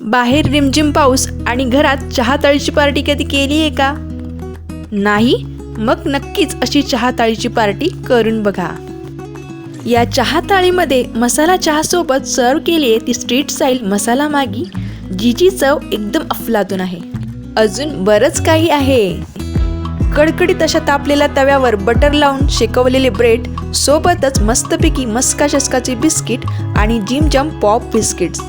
बाहेर रिमझिम पाऊस आणि घरात चहाताळीची पार्टी कधी केली आहे का? नाही मग नक्कीच अशी चहा ताळीची पार्टी करून बघा. या चहाताळीमध्ये मसाला चहासोबत सर्व केली आहे ती स्ट्रीट स्टाईल मसाला मागी जिची चव एकदम अफलातून आहे. अजून बरंच काही आहे. कडकडीत अशा तापलेल्या तव्यावर बटर लावून शेकवलेले ब्रेड सोबतच मस्तपैकी मस्का शस्काचे बिस्किट आणि जिम जम पॉप बिस्किट्स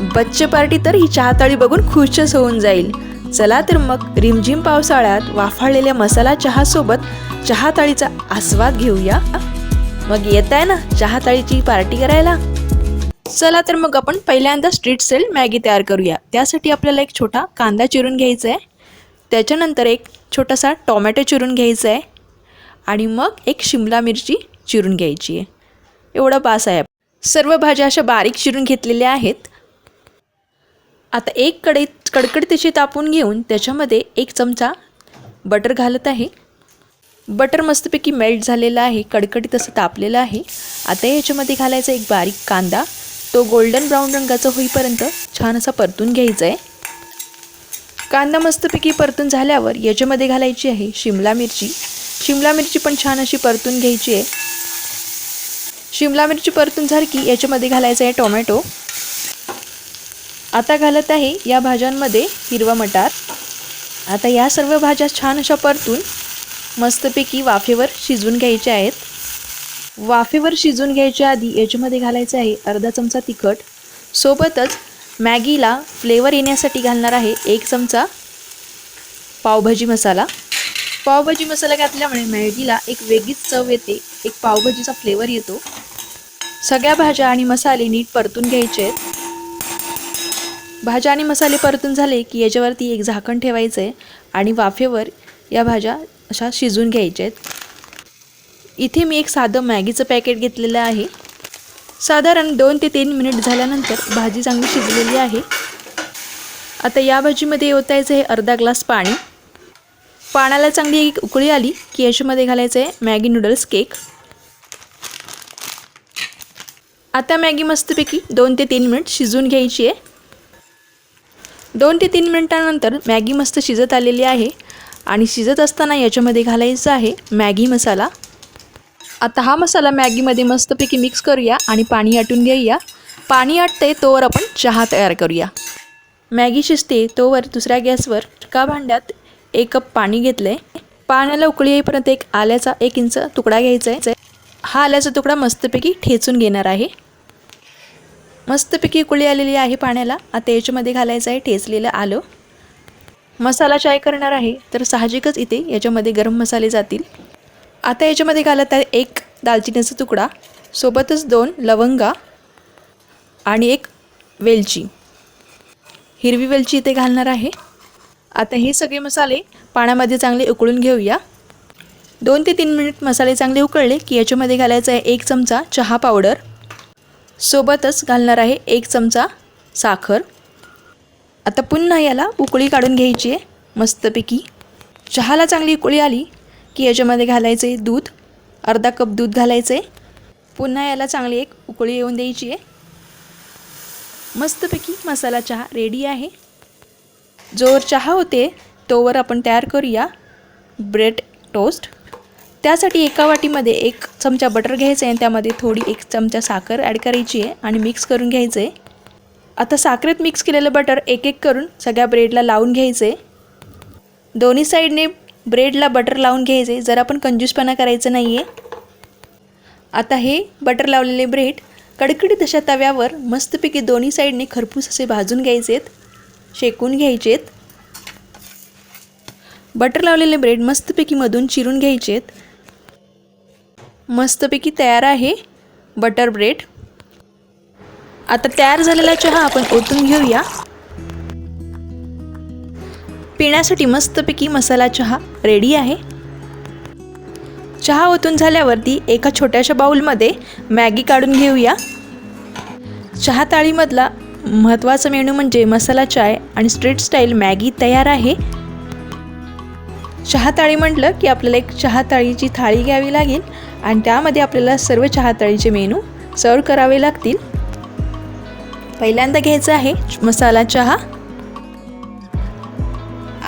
बच्चे पार्टी तर ही चहाताळी बघून खुशच होऊन जाईल. चला तर मग रिमझिम पावसाळ्यात वाफाळलेल्या मसाला चहासोबत चहाताळीचा आस्वाद घेऊया. मग येत आहे ना चहाताळीची पार्टी करायला? चला तर मग आपण पहिल्यांदा स्ट्रीट सेल मॅगी तयार करूया. त्यासाठी आपल्याला एक छोटा कांदा चिरून घ्यायचा आहे त्याच्यानंतर एक छोटासा टोमॅटो चिरून घ्यायचा आहे आणि मग एक शिमला मिरची चिरून घ्यायची आहे एवढं बास आहे. सर्व भाज्या अशा बारीक चिरून घेतलेल्या आहेत. आता एक कढईत कडकडतीशी तापून घेऊन त्याच्यामध्ये एक चमचा बटर घालत आहे. बटर मस्तपैकी मेल्ट झालेलं आहे कडकडीत असं तापलेलं आहे. आता याच्यामध्ये घालायचा एक बारीक कांदा. तो गोल्डन ब्राऊन रंगाचा होईपर्यंत छान असा परतून घ्यायचा आहे कांदा मस्तपैकी परतून झाल्यावर याच्यामध्ये घालायची आहे शिमला मिरची. शिमला मिरची पण छान अशी परतून घ्यायची आहे शिमला मिरची परतून झाली की याच्यामध्ये घालायचं आहे टोमॅटो. आता घालत आहे या भाज्यांमध्ये हिरवा मटार. आता या सर्व भाज्या छान अशा परतून मस्तपैकी वाफेवर शिजवून घ्यायच्या आहेत. वाफेवर शिजवून घ्यायच्या आधी याच्यामध्ये घालायचं आहे अर्धा चमचा तिखट. सोबतच मॅगीला फ्लेवर येण्यासाठी घालणार आहे एक चमचा पावभाजी मसाला. पावभाजी मसाला घातल्यामुळे मॅगीला एक वेगळीच चव येते. एक पावभाजीचा फ्लेवर येतो. सगळ्या भाज्या आणि मसाले नीट परतून घ्यायचे आहेत. भाज्या आणि मसाले परतून झाले की याच्यावरती एक झाकण ठेवायचं आहे आणि वाफेवर या भाज्या अशा शिजवून घ्यायच्या आहेत इथे मी एक साधं मॅगीचं पॅकेट घेतलेलं आहे. साधारण दोन ते तीन मिनिट झाल्यानंतर भाजी चांगली शिजलेली आहे. आता या भाजीमध्ये ओतायचं आहे अर्धा ग्लास पाणी. पाण्याला चांगली एक उकळी आली की याच्यामध्ये घालायचं आहे मॅगी नूडल्स केक. आता मॅगी मस्तपैकी दोन ते तीन मिनिट शिजवून घ्यायची आहे दोन ते तीन मिनटानंतर मॅगी मस्त शिजत आलेली आहे. आणि शिजत असताना याच्यामध्ये घालायचं आहे मॅगी मसाला. आता हा मसाला मॅगीमध्ये मस्तपैकी मिक्स करूया आणि पाणी आटून घेऊया. पाणी आटते तोवर आपण चहा तयार करूया. मॅगी शिजते तोवर दुसऱ्या गॅसवर एका भांड्यात एक कप पाणी घेतलं आहे पाण्याला उकळी येईपर्यंत एक आल्याचा एक इंच तुकडा घ्यायचा आहे. हा आल्याचा तुकडा मस्तपैकी ठेचून घेणार आहे. मस्तपैकी उकळी आलेली आहे पाण्याला. आता याच्यामध्ये घालायचं आहे ठेचलेलं आलं. मसाला चाय करणार आहे तर साहजिकच इथे याच्यामध्ये गरम मसाले जातील. आता याच्यामध्ये घालत आहे एक दालचिनीचा तुकडा सोबतच दोन लवंगा आणि एक वेलची. हिरवी वेलची इथे घालणार आहे. आता हे सगळे मसाले पाण्यामध्ये चांगले उकळून घेऊया. दोन ते तीन मिनिट मसाले चांगले उकळले की याच्यामध्ये घालायचं आहे एक चमचा चहा पावडर. सोबतच घालणार आहे एक चमचा साखर. आता पुन्हा याला उकळी काढून घ्यायची आहे मस्तपैकी. चहाला चांगली उकळी आली की याच्यामध्ये घालायचं आहे दूध अर्धा कप दूध घालायचं. आहे पुन्हा याला चांगली एक उकळी येऊन द्यायची आहे. मस्तपैकी मसाला चहा रेडी आहे. जोवर चहा होते तोवर आपण तयार करूया ब्रेड टोस्ट त्यासाठी एका वाटीमध्ये एक चमचा बटर घ्यायचं आहे आणि त्यामध्ये थोडी एक चमचा साखर ॲड करायची आहे आणि मिक्स करून घ्यायचं आहे. आता साखरेत मिक्स केलेलं बटर एक एक करून सगळ्या ब्रेडला लावून घ्यायचं आहे. दोन्ही साईडने ब्रेडला बटर लावून घ्यायचे जर आपण कंजूसपणा करायचं नाही आहे आता हे बटर लावलेले ब्रेड कडकडीत अशा तव्यावर मस्तपैकी दोन्ही साईडने खरपूस असे भाजून घ्यायचेत शेकून घ्यायचेत बटर लावलेले ब्रेड मस्तपैकी मधून चिरून घ्यायचेत मस्तपैकी तयार आहे. बटर ब्रेड आता तयार झालेला चहा आपण ओतून घेऊया. पिण्यासाठी मस्तपैकी मसाला चहा रेडी आहे. चहा ओतून झाल्यावरती एका छोट्याशा बाऊलमध्ये मॅगी काढून घेऊया. चहा ताळीमधला महत्त्वाचा मेनू म्हणजे मसाला चाय आणि स्ट्रीट स्टाईल मॅगी तयार आहे. चहा ताळी म्हटलं की आपल्याला एक चहा ताळीची थाळी घ्यावी लागेल. आणि त्यामध्ये आपल्याला सर्व चहातळीचे मेनू सर्व करावे लागतील. पहिल्यांदा घ्यायचा आहे मसाला चहा.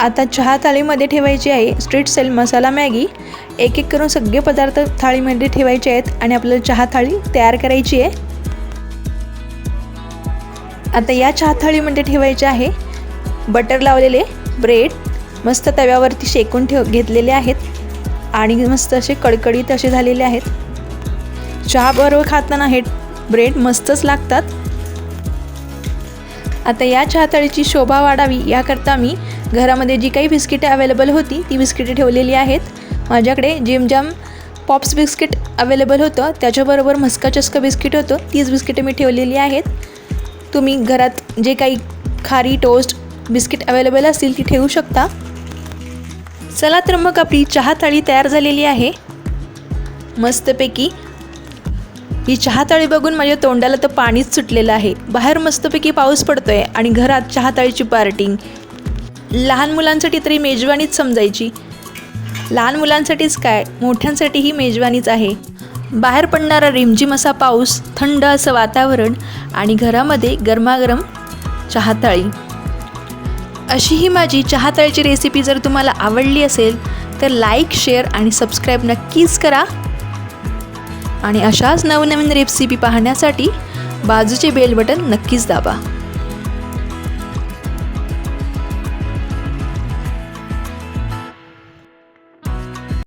आता चहा थाळीमध्ये ठेवायची आहे स्ट्रीट सेल मसाला मॅगी. एक एक करून सगळे पदार्थ थाळीमध्ये ठेवायचे आहेत आणि आपल्याला चहा थाळी तयार करायची आहे. आता या चहा थाळीमध्ये ठेवायचे आहे बटर लावलेले ब्रेड. मस्त तव्यावरती शेकून ठेव घेतलेले आहेत. आणि मस्त असे कडकडीत असे झालेले आहेत. चहाबरोबर खाताना हे ब्रेड मस्तच लागतात. आता या चहातळीची शोभा वाढावी याकरता मी घरामध्ये जी काही बिस्किटे अवेलेबल होती ती बिस्किटे ठेवलेली आहेत. माझ्याकडे जिमजाम पॉप्स बिस्किट अवेलेबल होतं त्याच्याबरोबर मस्का चस्का बिस्किट होतं तीच बिस्किटे मी ठेवलेली आहेत. तुम्ही घरात जे काही खारी टोस्ट बिस्किट अवेलेबल असतील ती ठेवू शकता. चला तर मग आपली चहा थाळी तयार झालेली आहे. मस्तपैकी. ही चहा बघून माझ्या तोंडाला तर पाणीच सुटलेलं आहे. बाहेर मस्तपैकी पाऊस पडतोय आणि घरात चहा थाळीची पार्टी. लहान मुलांसाठी तरी मेजवानीच समजायची. लहान मुलांसाठीच काय? मोठ्यांसाठीही मेजवानीच आहे. बाहेर पडणारा रिमझिम असा पाऊस थंड असं वातावरण आणि घरामध्ये गरमागरम चहाताळी अशी ही माझी चहातळची रेसिपी जर तुम्हाला आवडली असेल तर लाईक शेअर आणि सबस्क्राईब नक्कीच करा. आणि अशाच नवनवीन रेसिपी पाहण्यासाठी बाजूचे बेल बटन नक्कीच दाबा.